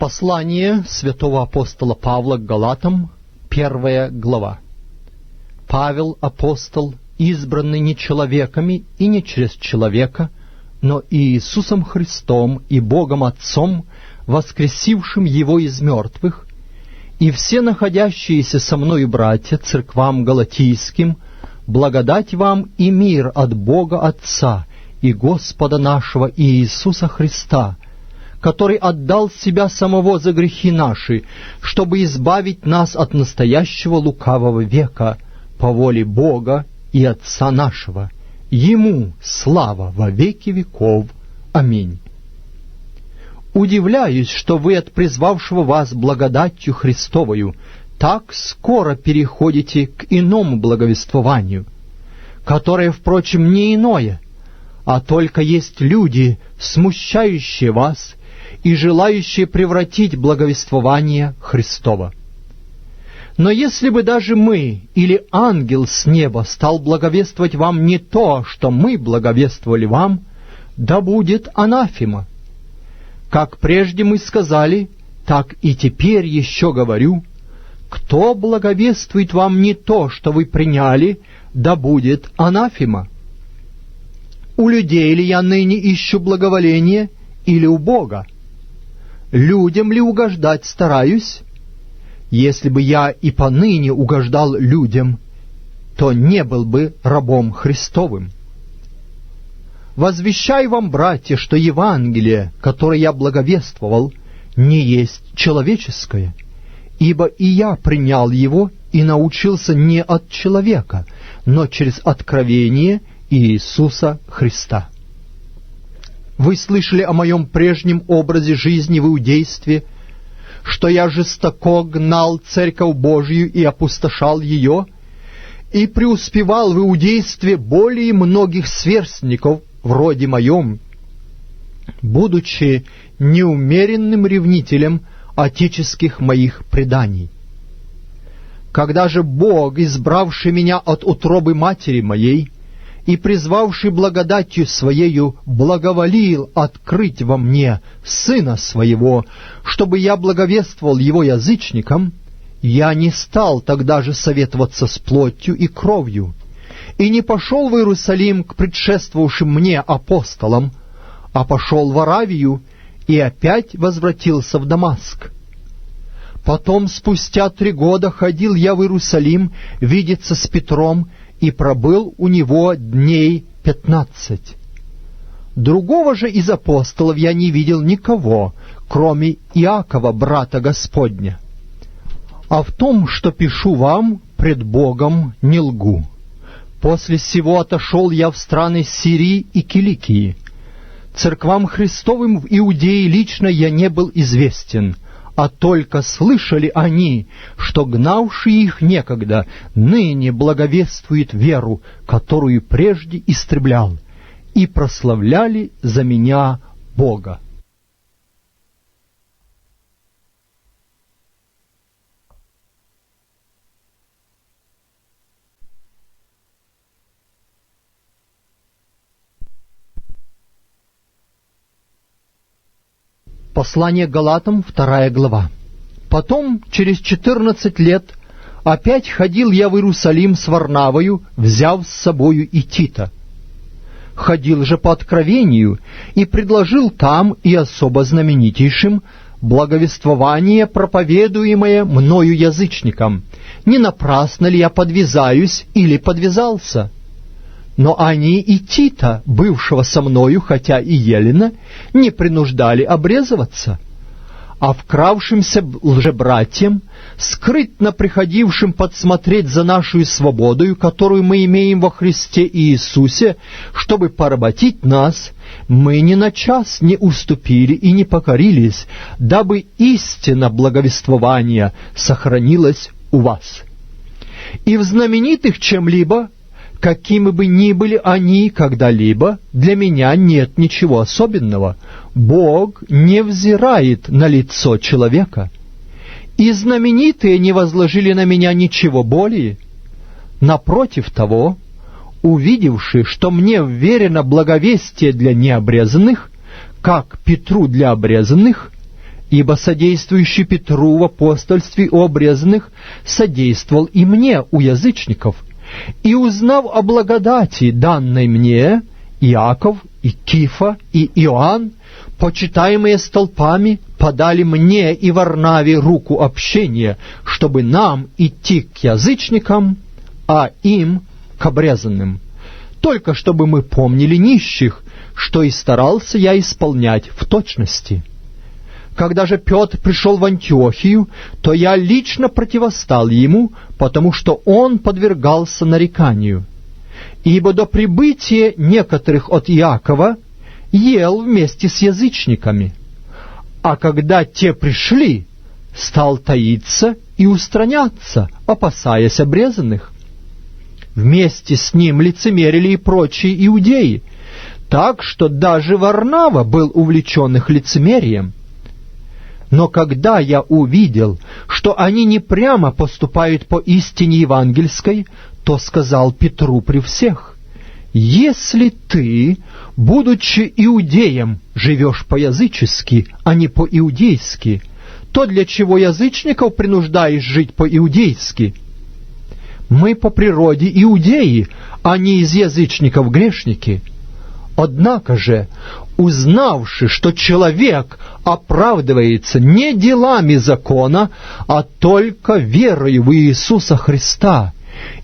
Послание святого апостола Павла к Галатам, первая глава. Павел, апостол, избранный не человеками и не через человека, но и Иисусом Христом и Богом Отцом, воскресившим Его из мертвых, и все находящиеся со мною братья церквам галатийским, благодать вам и мир от Бога Отца и Господа нашего Иисуса Христа, который отдал себя самого за грехи наши, чтобы избавить нас от настоящего лукавого века по воле Бога и Отца нашего. Ему слава во веки веков. Аминь. Удивляюсь, что вы от призвавшего вас благодатью Христовою так скоро переходите к иному благовествованию, которое, впрочем, не иное, а только есть люди, смущающие вас и желающие превратить благовествование Христова. Но если бы даже мы или ангел с неба стал благовествовать вам не то, что мы благовествовали вам, да будет анафема. Как прежде мы сказали, так и теперь еще говорю, кто благовествует вам не то, что вы приняли, да будет анафема. У людей ли я ныне ищу благоволение или у Бога? Людям ли угождать стараюсь? Если бы я и поныне угождал людям, то не был бы рабом Христовым. Возвещаю вам, братья, что Евангелие, которое я благовествовал, не есть человеческое, ибо и я принял его и научился не от человека, но через откровение Иисуса Христа. Вы слышали о моем прежнем образе жизни в иудействе, что я жестоко гнал церковь Божью и опустошал ее, и преуспевал в иудействе более многих сверстников вроде моем, будучи неумеренным ревнителем отеческих моих преданий. Когда же Бог, избравший меня от утробы матери моей, и призвавший благодатью Своею благоволил открыть во мне Сына Своего, чтобы я благовествовал Его язычникам, я не стал тогда же советоваться с плотью и кровью, и не пошел в Иерусалим к предшествовавшим мне апостолам, а пошел в Аравию и опять возвратился в Дамаск. Потом, спустя три года, ходил я в Иерусалим видеться с Петром и пробыл у него дней пятнадцать. Другого же из апостолов я не видел никого, кроме Иакова, брата Господня. А в том, что пишу вам, пред Богом не лгу. После сего отошел я в страны Сирии и Киликии. Церквам Христовым в Иудее лично я не был известен — а только слышали они, что гнавший их некогда ныне благовествует веру, которую прежде истреблял, и прославляли за меня Бога. Послание Галатам, вторая глава. Потом, через четырнадцать лет, опять ходил я в Иерусалим с Варнавою, взяв с собою и Тита. Ходил же по откровению и предложил там и особо знаменитейшим благовествование, проповедуемое мною язычникам. Не напрасно ли я подвязаюсь или подвязался?» Но они и Тита, бывшего со мною, хотя и Елена, не принуждали обрезываться. А вкравшимся лжебратьям, скрытно приходившим подсмотреть за нашу свободою, которую мы имеем во Христе Иисусе, чтобы поработить нас, мы ни на час не уступили и не покорились, дабы истина благовествования сохранилась у вас. И в знаменитых чем-либо какими бы ни были они когда-либо, для меня нет ничего особенного. Бог не взирает на лицо человека. И знаменитые не возложили на меня ничего более. Напротив того, увидевши, что мне вверено благовестие для необрезанных, как Петру для обрезанных, ибо содействующий Петру в апостольстве у обрезанных содействовал и мне у язычников. И узнав о благодати, данной мне, Иаков и Кифа и Иоанн, почитаемые столпами, подали мне и Варнаве руку общения, чтобы нам идти к язычникам, а им к обрезанным. Только чтобы мы помнили нищих, что и старался я исполнять в точности. Когда же Петр пришел в Антиохию, то я лично противостал ему, потому что он подвергался нареканию. Ибо до прибытия некоторых от Иакова ел вместе с язычниками. А когда те пришли, стал таиться и устраняться, опасаясь обрезанных. Вместе с ним лицемерили и прочие иудеи, так что даже Варнава был увлечен их лицемерием. Но когда я увидел, что они не прямо поступают по истине евангельской, то сказал Петру при всех, «Если ты, будучи иудеем, живешь по-язычески, а не по-иудейски, то для чего язычников принуждаешь жить по-иудейски?» Мы по природе иудеи, а не из язычников грешники. Однако же, узнавши, что человек оправдывается не делами закона, а только верой в Иисуса Христа,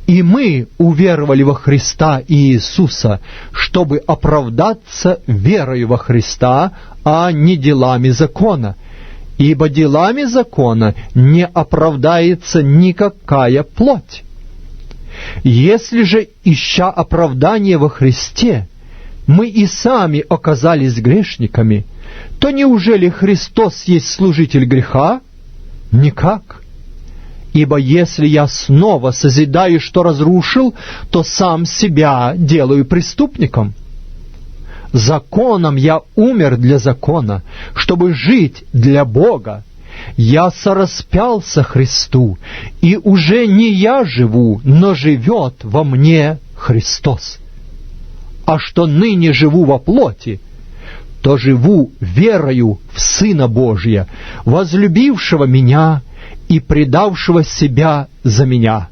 и мы уверовали во Христа и Иисуса, чтобы оправдаться верой во Христа, а не делами закона. Ибо делами закона не оправдается никакая плоть. Если же, ища оправдание во Христе, мы и сами оказались грешниками, то неужели Христос есть служитель греха? Никак. Ибо если я снова созидаю, что разрушил, то сам себя делаю преступником. Законом я умер для закона, чтобы жить для Бога. Я сораспялся Христу, и уже не я живу, но живет во мне Христос а что ныне живу во плоти, то живу верою в Сына Божия, возлюбившего меня и предавшего себя за меня.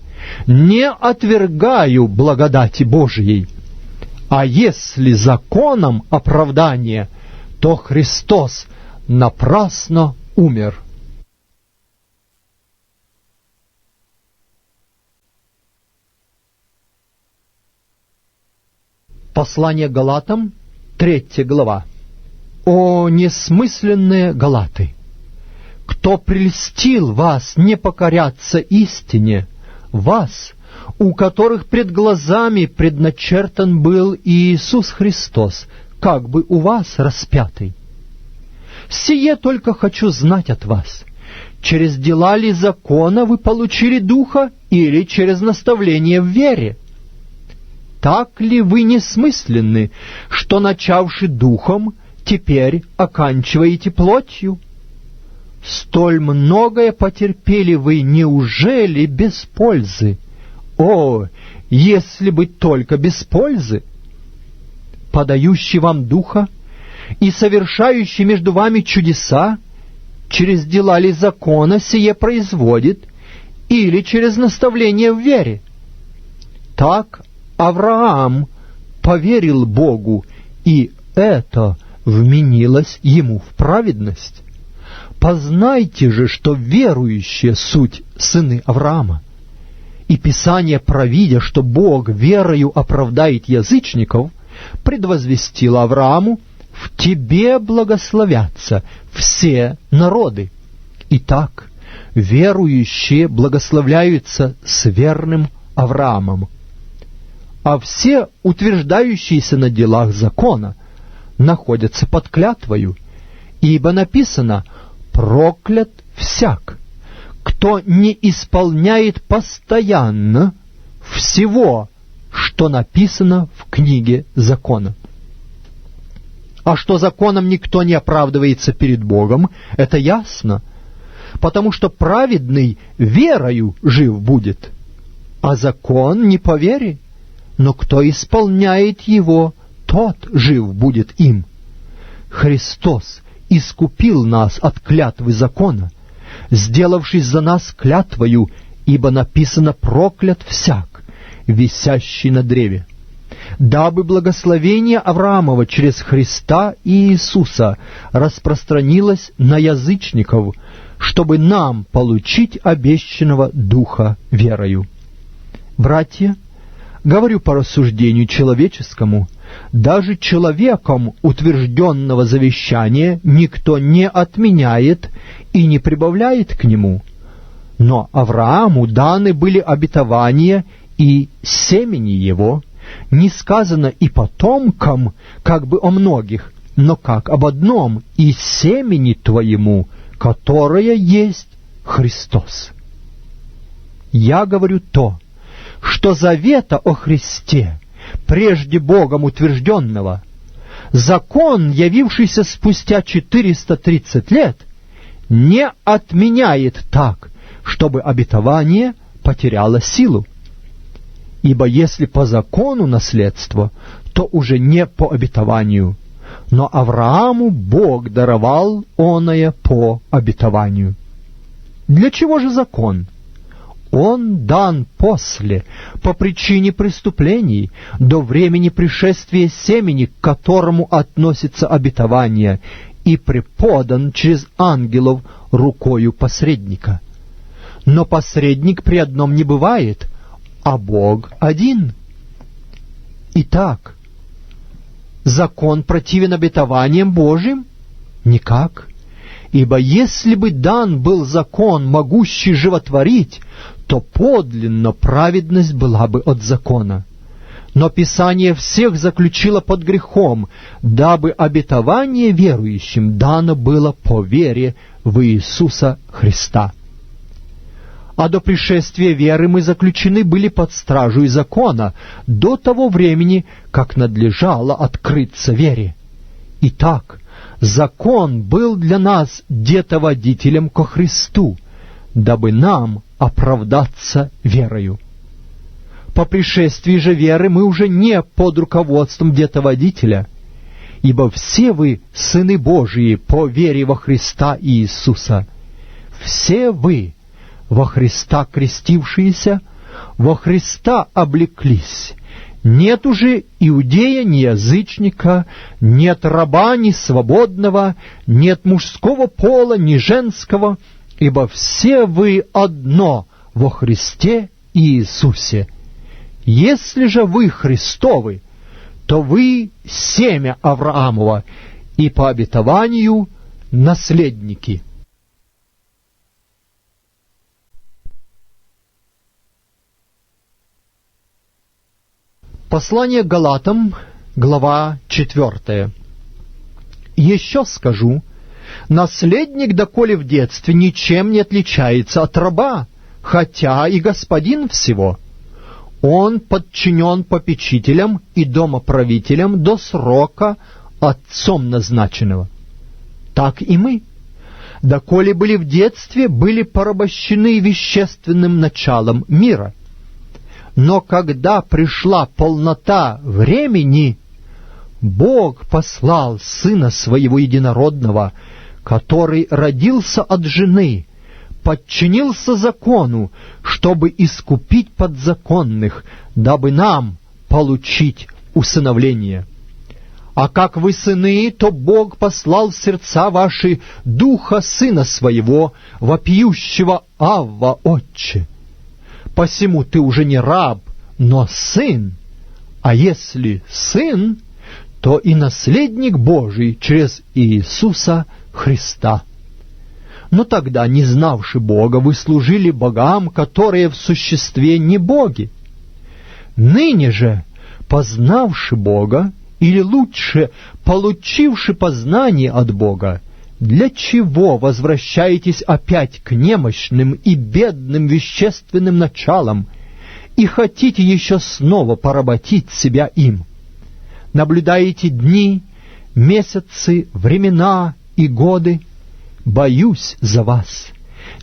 Не отвергаю благодати Божией. А если законом оправдание, то Христос напрасно умер. Послание Галатам, третья глава. О несмысленные Галаты! Кто прельстил вас не покоряться истине, вас, у которых пред глазами предначертан был Иисус Христос, как бы у вас распятый? Сие только хочу знать от вас. Через дела ли закона вы получили Духа или через наставление в вере? Так ли вы несмысленны, что, начавши духом, теперь оканчиваете плотью? Столь многое потерпели вы, неужели без пользы? О, если бы только без пользы! Подающий вам духа и совершающий между вами чудеса, через дела ли закона сие производит, или через наставление в вере? Так Авраам поверил Богу, и это вменилось ему в праведность. Познайте же, что верующие суть сыны Авраама. И Писание, провидя, что Бог верою оправдает язычников, предвозвестило Аврааму, «В тебе благословятся все народы». Итак, верующие благословляются с верным Авраамом а все утверждающиеся на делах закона находятся под клятвою, ибо написано «проклят всяк, кто не исполняет постоянно всего, что написано в книге закона». А что законом никто не оправдывается перед Богом, это ясно, потому что праведный верою жив будет, а закон не по вере но кто исполняет его, тот жив будет им. Христос искупил нас от клятвы закона, сделавшись за нас клятвою, ибо написано «проклят всяк, висящий на древе» дабы благословение Авраамова через Христа и Иисуса распространилось на язычников, чтобы нам получить обещанного Духа верою. Братья, говорю по рассуждению человеческому, даже человеком утвержденного завещания никто не отменяет и не прибавляет к нему. Но Аврааму даны были обетования и семени его — не сказано и потомкам, как бы о многих, но как об одном, и семени твоему, которое есть Христос. Я говорю то, что завета о Христе, прежде Богом утвержденного, закон, явившийся спустя 430 лет, не отменяет так, чтобы обетование потеряло силу. Ибо если по закону наследство, то уже не по обетованию, но Аврааму Бог даровал оное по обетованию. Для чего же закон? Он дан после, по причине преступлений, до времени пришествия семени, к которому относится обетование, и преподан через ангелов рукою посредника. Но посредник при одном не бывает, а Бог один. Итак, закон противен обетованиям Божьим? Никак. Ибо если бы дан был закон, могущий животворить, то подлинно праведность была бы от закона. Но Писание всех заключило под грехом, дабы обетование верующим дано было по вере в Иисуса Христа а до пришествия веры мы заключены были под стражу закона до того времени, как надлежало открыться вере. Итак, закон был для нас детоводителем ко Христу, дабы нам оправдаться верою. По пришествии же веры мы уже не под руководством детоводителя, ибо все вы сыны Божии по вере во Христа Иисуса. Все вы — во Христа крестившиеся, во Христа облеклись. Нет уже иудея, ни язычника, нет раба, ни свободного, нет мужского пола, ни женского, ибо все вы одно во Христе Иисусе. Если же вы Христовы, то вы семя Авраамова и по обетованию наследники. Послание Галатам, глава 4. Еще скажу, наследник, доколе в детстве, ничем не отличается от раба, хотя и господин всего. Он подчинен попечителям и домоправителям до срока отцом назначенного. Так и мы, доколе были в детстве, были порабощены вещественным началом мира — но когда пришла полнота времени, Бог послал Сына Своего Единородного, который родился от жены, подчинился закону, чтобы искупить подзаконных, дабы нам получить усыновление. А как вы сыны, то Бог послал в сердца ваши Духа Сына Своего, вопиющего Авва, Отче посему ты уже не раб, но сын. А если сын, то и наследник Божий через Иисуса Христа. Но тогда, не знавши Бога, вы служили богам, которые в существе не боги. Ныне же, познавши Бога, или лучше, получивши познание от Бога, для чего возвращаетесь опять к немощным и бедным вещественным началам и хотите еще снова поработить себя им? Наблюдаете дни, месяцы, времена и годы? Боюсь за вас.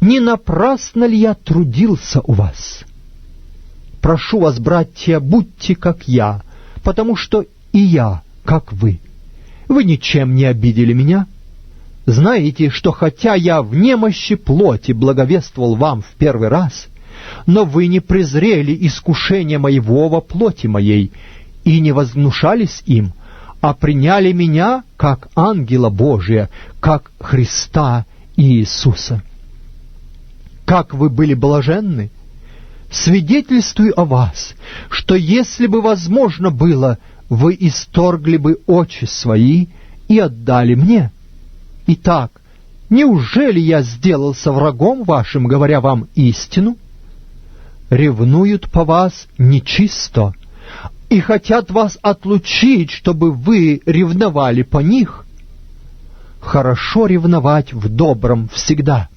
Не напрасно ли я трудился у вас? Прошу вас, братья, будьте как я, потому что и я, как вы. Вы ничем не обидели меня, — Знаете, что хотя я в немощи плоти благовествовал вам в первый раз, но вы не презрели искушение моего во плоти моей и не возгнушались им, а приняли меня как ангела Божия, как Христа Иисуса. Как вы были блаженны! Свидетельствую о вас, что если бы возможно было, вы исторгли бы очи свои и отдали мне. Итак, неужели я сделался врагом вашим, говоря вам истину? Ревнуют по вас нечисто и хотят вас отлучить, чтобы вы ревновали по них. Хорошо ревновать в добром всегда,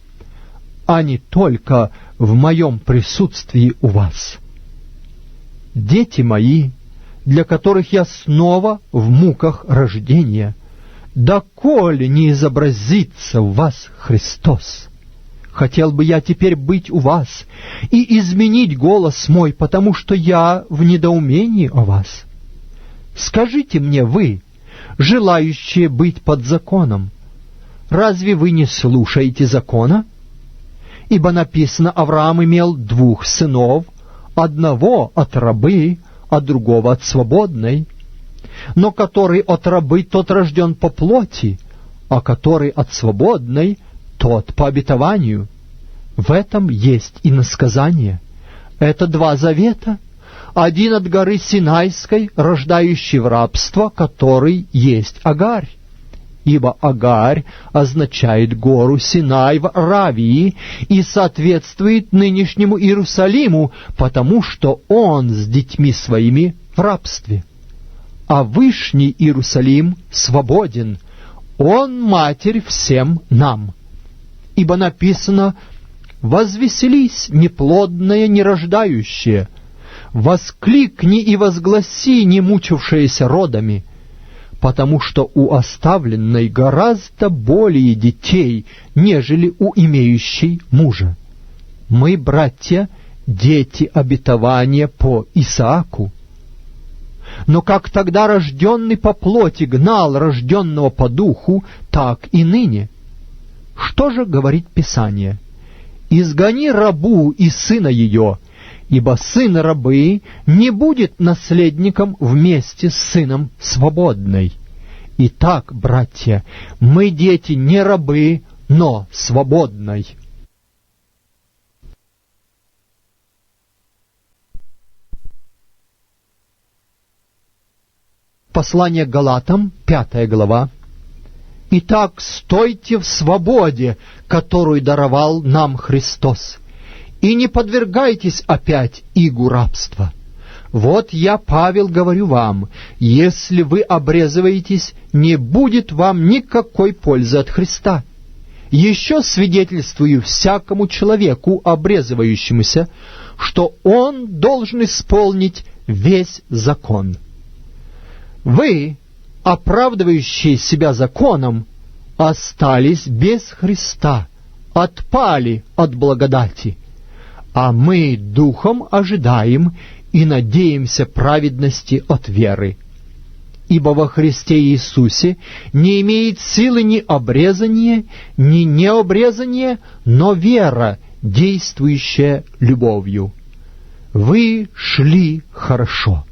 а не только в моем присутствии у вас. Дети мои, для которых я снова в муках рождения, доколе не изобразится в вас Христос. Хотел бы я теперь быть у вас и изменить голос мой, потому что я в недоумении о вас. Скажите мне вы, желающие быть под законом, разве вы не слушаете закона? Ибо написано, Авраам имел двух сынов, одного от рабы, а другого от свободной. Но который от рабы, тот рожден по плоти, а который от свободной, тот по обетованию. В этом есть и насказание. Это два завета. Один от горы Синайской, рождающий в рабство, который есть Агарь ибо Агарь означает гору Синай в Аравии и соответствует нынешнему Иерусалиму, потому что он с детьми своими в рабстве. А Вышний Иерусалим свободен, он матерь всем нам. Ибо написано «Возвеселись, неплодное, нерождающее, воскликни и возгласи, не мучившиеся родами» потому что у оставленной гораздо более детей, нежели у имеющей мужа. Мы, братья, дети обетования по Исааку. Но как тогда рожденный по плоти гнал рожденного по духу, так и ныне. Что же говорит Писание? «Изгони рабу и сына ее, ибо сын рабы не будет наследником вместе с сыном свободной. Итак, братья, мы дети не рабы, но свободной. Послание Галатам, пятая глава. Итак, стойте в свободе, которую даровал нам Христос и не подвергайтесь опять игу рабства. Вот я, Павел, говорю вам, если вы обрезываетесь, не будет вам никакой пользы от Христа. Еще свидетельствую всякому человеку, обрезывающемуся, что он должен исполнить весь закон. Вы, оправдывающие себя законом, остались без Христа, отпали от благодати а мы духом ожидаем и надеемся праведности от веры. Ибо во Христе Иисусе не имеет силы ни обрезание, ни необрезание, но вера, действующая любовью. Вы шли хорошо.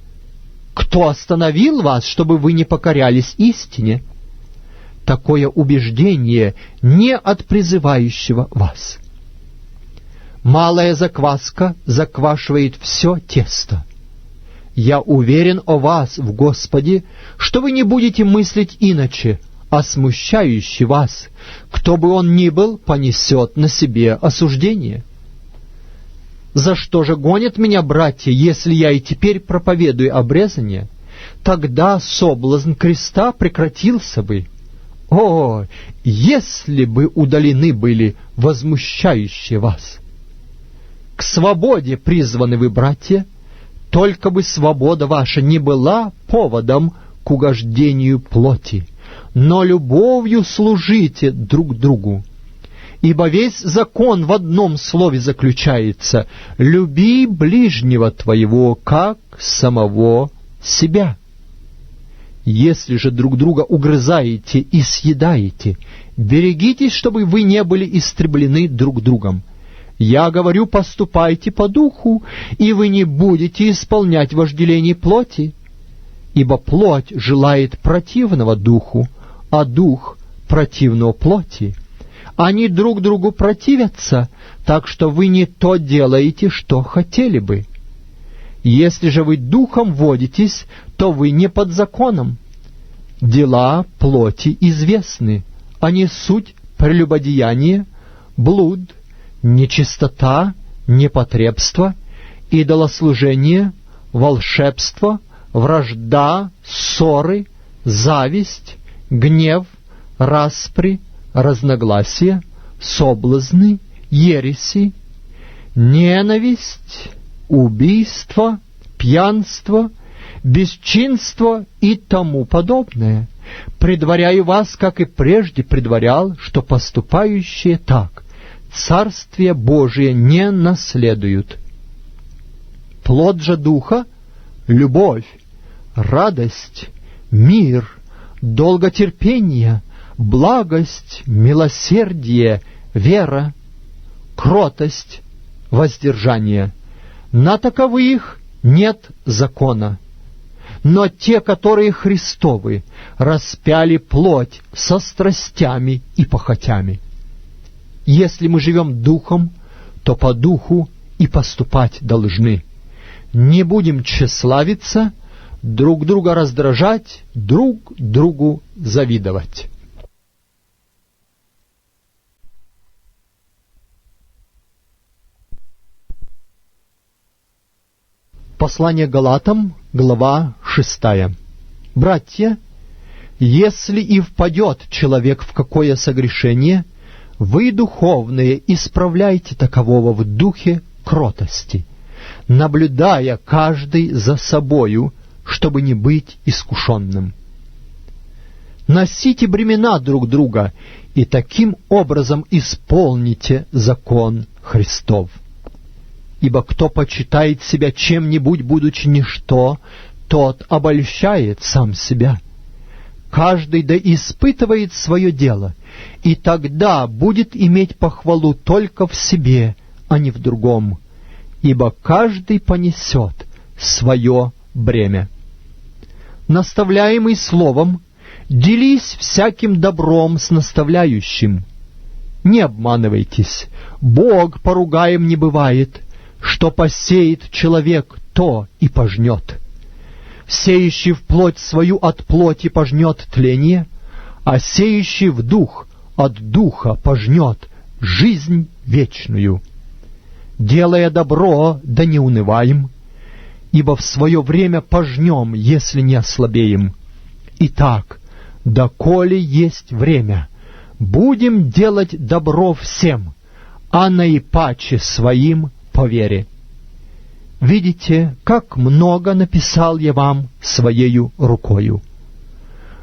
Кто остановил вас, чтобы вы не покорялись истине? Такое убеждение не от призывающего вас. Малая закваска заквашивает все тесто. Я уверен о вас в Господе, что вы не будете мыслить иначе, а смущающий вас, кто бы он ни был, понесет на себе осуждение. За что же гонят меня братья, если я и теперь проповедую обрезание? Тогда соблазн креста прекратился бы. О, если бы удалены были возмущающие вас! К свободе призваны вы, братья, только бы свобода ваша не была поводом к угождению плоти, но любовью служите друг другу. Ибо весь закон в одном слове заключается «люби ближнего твоего, как самого себя». Если же друг друга угрызаете и съедаете, берегитесь, чтобы вы не были истреблены друг другом. Я говорю, поступайте по духу, и вы не будете исполнять вожделений плоти. Ибо плоть желает противного духу, а дух — противного плоти. Они друг другу противятся, так что вы не то делаете, что хотели бы. Если же вы духом водитесь, то вы не под законом. Дела плоти известны. Они суть прелюбодеяние, блуд, нечистота, непотребство, идолослужение, волшебство, вражда, ссоры, зависть, гнев, распри, разногласия, соблазны, ереси, ненависть, убийство, пьянство, бесчинство и тому подобное. Предваряю вас, как и прежде предварял, что поступающие так Царствие Божие не наследуют. Плод же Духа — любовь, радость, мир, долготерпение, благость, милосердие, вера, кротость, воздержание — на таковых нет закона. Но те, которые Христовы, распяли плоть со страстями и похотями. Если мы живем духом, то по духу и поступать должны. Не будем тщеславиться, друг друга раздражать, друг другу завидовать. Послание Галатам, глава 6. Братья, если и впадет человек в какое согрешение, вы, духовные, исправляйте такового в духе кротости, наблюдая каждый за собою, чтобы не быть искушенным. Носите бремена друг друга и таким образом исполните закон Христов. Ибо кто почитает себя чем-нибудь, будучи ничто, тот обольщает сам себя. Каждый да испытывает свое дело, и тогда будет иметь похвалу только в себе, а не в другом, ибо каждый понесет свое бремя. Наставляемый словом, делись всяким добром с наставляющим. Не обманывайтесь, Бог поругаем не бывает — что посеет человек, то и пожнет. Сеющий в плоть свою от плоти пожнет тление, а сеющий в дух от духа пожнет жизнь вечную. Делая добро, да не унываем, ибо в свое время пожнем, если не ослабеем. Итак, доколе есть время, будем делать добро всем, а наипаче своим по вере. Видите, как много написал я вам своею рукою.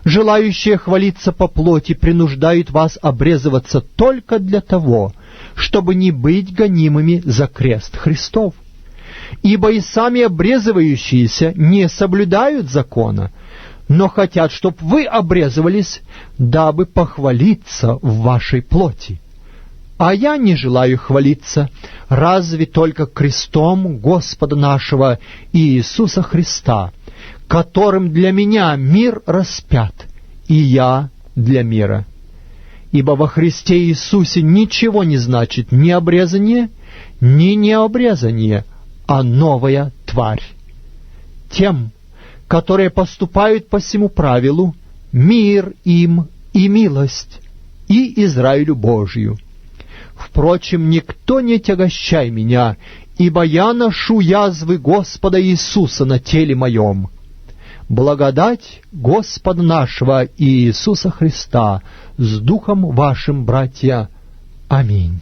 Желающие хвалиться по плоти принуждают вас обрезываться только для того, чтобы не быть гонимыми за крест Христов. Ибо и сами обрезывающиеся не соблюдают закона, но хотят, чтобы вы обрезывались, дабы похвалиться в вашей плоти. А я не желаю хвалиться, разве только крестом Господа нашего Иисуса Христа, которым для меня мир распят, и я для мира. Ибо во Христе Иисусе ничего не значит ни обрезание, ни необрезание, а новая тварь. Тем, которые поступают по всему правилу, мир им и милость, и Израилю Божию — Впрочем, никто не тягощай меня, ибо я ношу язвы Господа Иисуса на теле моем. Благодать Господа нашего Иисуса Христа с Духом вашим, братья. Аминь.